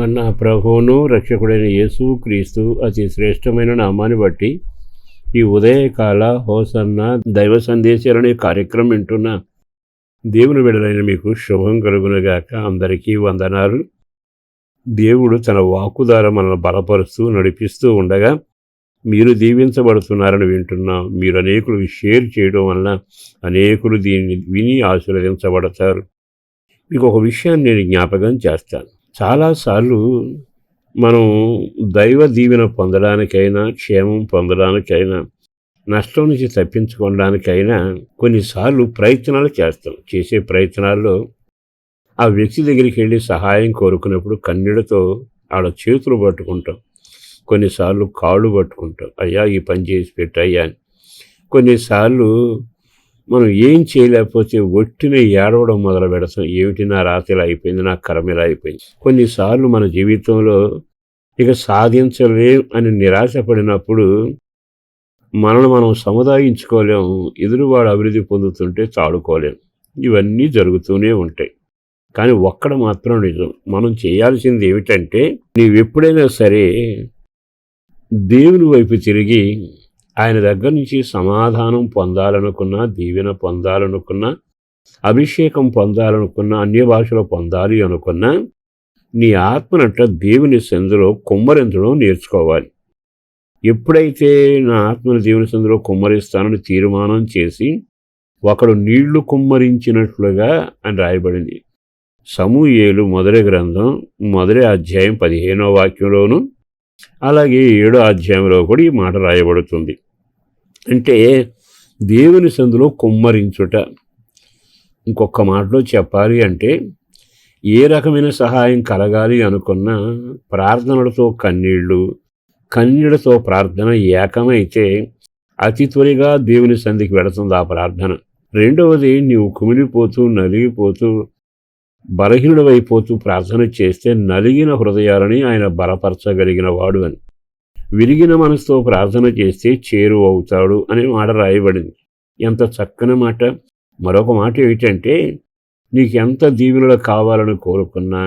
మన ప్రభువును రక్షకుడైన యేసు క్రీస్తు అతి శ్రేష్టమైన నామాన్ని బట్టి ఈ ఉదయకాల హోసన్న దైవ సందేశాలనే కార్యక్రమం వింటున్న దేవుని విడలైన మీకు శుభం కలుగునగాక. అందరికీ వందనాలు. దేవుడు తన వాక్కు ద్వారా మనల్ని బలపరుస్తూ నడిపిస్తూ ఉండగా మీరు దీవించబడుతున్నారని వింటున్నాం. మీరు అనేకులు షేర్ చేయడం వలన అనేకులు దీన్ని విని ఆశీర్వదించబడతారు. మీకు ఒక విషయాన్ని నేను జ్ఞాపకం చేస్తాను. చాలాసార్లు మనం దైవ దీవెన పొందడానికైనా క్షేమం పొందడానికైనా నష్టం నుంచి తప్పించుకోవడానికైనా కొన్నిసార్లు ప్రయత్నాలు చేస్తాం. చేసే ప్రయత్నాల్లో ఆ వ్యక్తి దగ్గరికి వెళ్ళి సహాయం కోరుకున్నప్పుడు కన్నీడతో ఆడ చేతులు పట్టుకుంటాం. కొన్నిసార్లు కాళ్ళు పట్టుకుంటాం. అయ్యా ఈ పని చేసి పెట్టయ్యా అని. కొన్నిసార్లు మనం ఏం చేయలేకపోతే ఒట్టిన ఏడవడం మొదలు పెడతాం. ఏమిటి నా రాతిలా అయిపోయింది నా కర్మిలా అయిపోయింది? కొన్నిసార్లు మన జీవితంలో ఇక సాధించలేం అని నిరాశపడినప్పుడు మనల్ని మనం సముదాయించుకోలేం ఎదురువాడు అభివృద్ధి పొందుతుంటే చాడుకోలేం. ఇవన్నీ జరుగుతూనే ఉంటాయి. కానీ ఒక్కడ మాత్రం నిజం. మనం చేయాల్సింది ఏమిటంటే నీవెప్పుడైనా సరే దేవుని వైపు తిరిగి ఆయన దగ్గర నుంచి సమాధానం పొందాలనుకున్నా దీవెన పొందాలనుకున్నా అభిషేకం పొందాలనుకున్నా అన్య భాషలో పొందాలి అనుకున్నా నీ ఆత్మనట్ల దేవుని సందులో కుమ్మరించడం నేర్చుకోవాలి. ఎప్పుడైతే నా ఆత్మను దేవుని సందులో కుమ్మరిస్తానని తీర్మానం చేసి ఒకడు నీళ్ళు కుమ్మరించినట్లుగా అని రాయబడింది. సమూయేలు మొదటి గ్రంథం మొదటి అధ్యాయం పదిహేనో వాక్యంలోనూ అలాగే ఏడో అధ్యాయంలో కూడా ఈ మాట రాయబడుతుంది. అంటే దేవుని సందులో కుమ్మరించుట. ఇంకొక మాటలో చెప్పాలి అంటే ఏ రకమైన సహాయం కలగాలి అనుకున్న ప్రార్థనలతో కన్నీళ్ళు కన్నీళ్ళతో ప్రార్థన ఏకమైతే అతి త్వరగా దేవుని సంధికి వెళుతుంది ఆ ప్రార్థన. రెండవది నీవు కుమిలిపోతూ నలిగిపోతూ బలహీనుడవైపోతూ ప్రార్థన చేస్తే నలిగిన హృదయాలని ఆయన బలపరచగలిగిన వాడు అని విరిగిన మనసుతో ప్రార్థన చేస్తే చేరు అవుతాడు అనే మాట రాయబడింది. ఎంత చక్కని మాట. మరొక మాట ఏమిటంటే నీకెంత దీవెనలు కావాలని కోరుకున్నా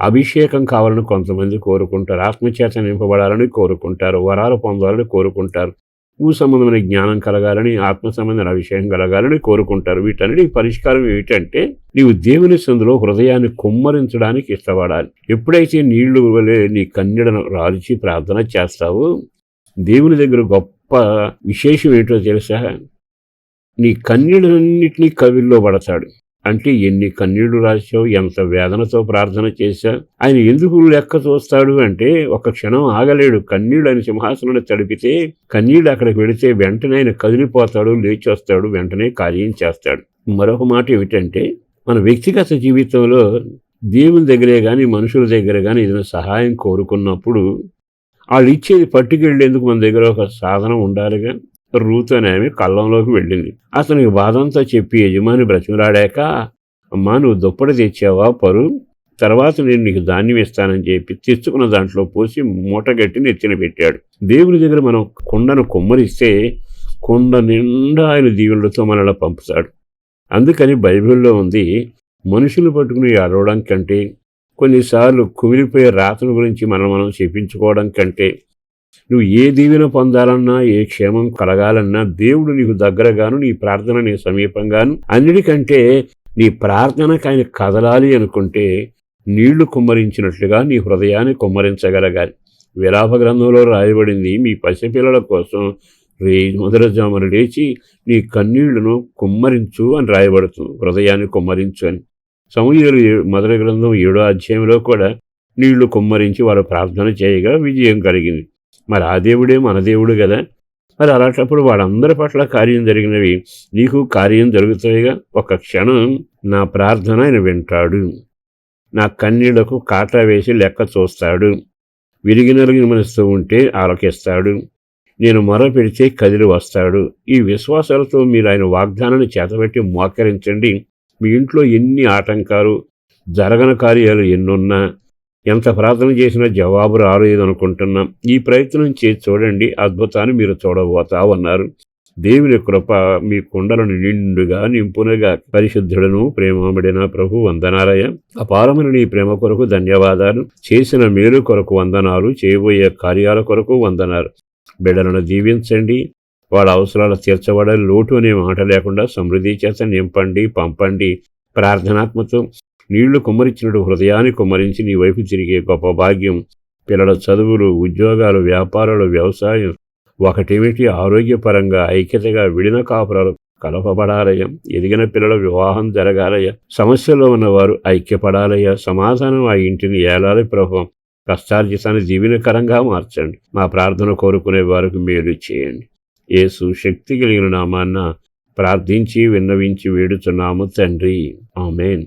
అభిషేకం కావాలని కొంతమంది కోరుకుంటారు ఆత్మచేత నింపబడాలని కోరుకుంటారు వరాలు పొందాలని కోరుకుంటారు భూ సంబంధమైన జ్ఞానం కలగాలని ఆత్మ సంబంధమైన విషయం కలగాలని కోరుకుంటారు. వీటన్నిటి పరిష్కారం ఏమిటంటే నీవు దేవుని సందులో హృదయాన్ని కుమ్మరించడానికి ఇష్టపడాలి. ఎప్పుడైతే నీళ్ళు వలె నీ కన్నీడను రాల్చి ప్రార్థన చేస్తావో దేవుని దగ్గర గొప్ప విశేషం ఏంటో తెలుసా? నీ కన్నీడన్నింటినీ కవిల్లో పడతాడు. అంటే ఎన్ని కన్నీళ్ళు రాశావు ఎంత వేదనతో ప్రార్థన చేశావు? ఆయన ఎందుకు లెక్క చూస్తాడు అంటే ఒక క్షణం ఆగలేడు. కన్నీళ్ళు ఆయన సింహాసనాన్ని తడిపితే కన్నీళ్ళు అక్కడికి వెళితే వెంటనే ఆయన కదిలిపోతాడు లేచి వస్తాడు వెంటనే కార్యం చేస్తాడు. మరొక మాట ఏమిటంటే మన వ్యక్తిగత జీవితంలో దేవుని దగ్గరే కానీ మనుషుల దగ్గర కానీ ఏదైనా సహాయం కోరుకున్నప్పుడు వాళ్ళు ఇచ్చేది పట్టుకెళ్ళేందుకు మన దగ్గర ఒక సాధనం ఉండాలిగా. రూత్ అనే ఆమె కళ్ళంలోకి వెళ్ళింది. అతనికి బాధంతా చెప్పి యజమాని బ్రతిమలాడాక అమ్మా నువ్వు దుప్పటి తెచ్చావా పరు. తర్వాత నేను నీకు ధాన్యం ఇస్తానని చెప్పి తెచ్చుకున్న దాంట్లో పోసి మూటగట్టి నెత్తిన పెట్టాడు. దేవుని దగ్గర మనం కుండను కొమ్మరిస్తే కుండ నిండా ఆయన దీవులతో మనలా పంపుతాడు. అందుకని బైబిల్లో ఉంది మనుషులు పట్టుకుని అడవడం కంటే కొన్నిసార్లు కుమిలిపోయే రాతను గురించి మనం మనం చెప్పించుకోవడం కంటే నువ్వు ఏ దీవెన పొందాలన్నా ఏ క్షేమం కలగాలన్నా దేవుడు నీకు దగ్గరగాను నీ ప్రార్థన నీ సమీపంగాను. అన్నిటికంటే నీ ప్రార్థనకు ఆయన కదలాలి అనుకుంటే నీళ్ళు కుమ్మరించినట్లుగా నీ హృదయాన్ని కుమ్మరించగలగాలి. విలాప గ్రంథంలో రాయబడింది మీ పసిపిల్లల కోసం రే మొదలజామును లేచి నీ కన్నీళ్ళను కుమ్మరించు అని రాయబడుతుంది హృదయాన్ని కుమ్మరించు అని. సమూహలు మొదటి గ్రంథం ఏడో అధ్యాయంలో కూడా నీళ్ళు కుమ్మరించి వారు ప్రార్థన చేయగా విజయం కలిగింది. మరి ఆ దేవుడే మన దేవుడు కదా. మరి అలాంటప్పుడు వాళ్ళందరి పట్ల కార్యం జరిగినవి నీకు కార్యం జరుగుతాయిగా. ఒక క్షణం నా ప్రార్థన ఆయన వింటాడు. నా కన్నీళ్ళకు కాటా వేసి లెక్క చూస్తాడు. విరిగినరిగిన మనసుతో ఉంటే ఆలకిస్తాడు. నేను మొర పెడితే కదిలి వస్తాడు. ఈ విశ్వాసాలతో మీరు ఆయన వాగ్దానాన్ని చేతబెట్టి మోకరించండి. మీ ఇంట్లో ఎన్ని ఆటంకాలు జరగని కార్యాలు ఎన్నున్నా ఎంత ప్రార్థన చేసినా జవాబు రాలేదు అనుకుంటున్నాం ఈ ప్రయత్నం చేసి చూడండి అద్భుతాన్ని మీరు చూడబోతా ఉన్నారు. దేవుని కృప మీ కుండలను నిండుగా నింపునగా. పరిశుద్ధుడను ప్రేమమడిన ప్రభు వందనాలయ. అపారమైన నీ ప్రేమ కొరకు ధన్యవాదాలు. చేసిన మేలు కొరకు వందనాలు. చేయబోయే కార్యాల కొరకు వందనాలు. బిడ్డలను దీవించండి. వాళ్ళ అవసరాలు తీర్చబడాలి. లోటు అనే మాట లేకుండా సమృద్ధి చేత నింపండి పంపండి. ప్రార్థనాత్మతో నీళ్ళు కుమ్మరించినట్టు హృదయాన్ని కుమ్మరించి నీ వైపు తిరిగే గొప్ప భాగ్యం పిల్లల చదువులు ఉద్యోగాలు వ్యాపారాలు వ్యవసాయం ఒకటేమిటి? ఆరోగ్యపరంగా ఐక్యతగా విడిన కాపురాలు కలపబడాలయ్యా ఎదిగిన పిల్లల వివాహం జరగాలయ్యా. సమస్యలో ఉన్నవారు ఐక్యపడాలయ్యా. సమాధానం ఆ ఇంటిని ఏలాలి ప్రభావం కష్టార్జితాన్ని జీవనకరంగా మార్చండి. మా ప్రార్థన కోరుకునే వారికి మేలు చేయండి. ఏసు శక్తి కలిగిన నామాన్న ప్రార్థించి విన్నవించి వేడుతున్నాము తండ్రి. ఆమెన్.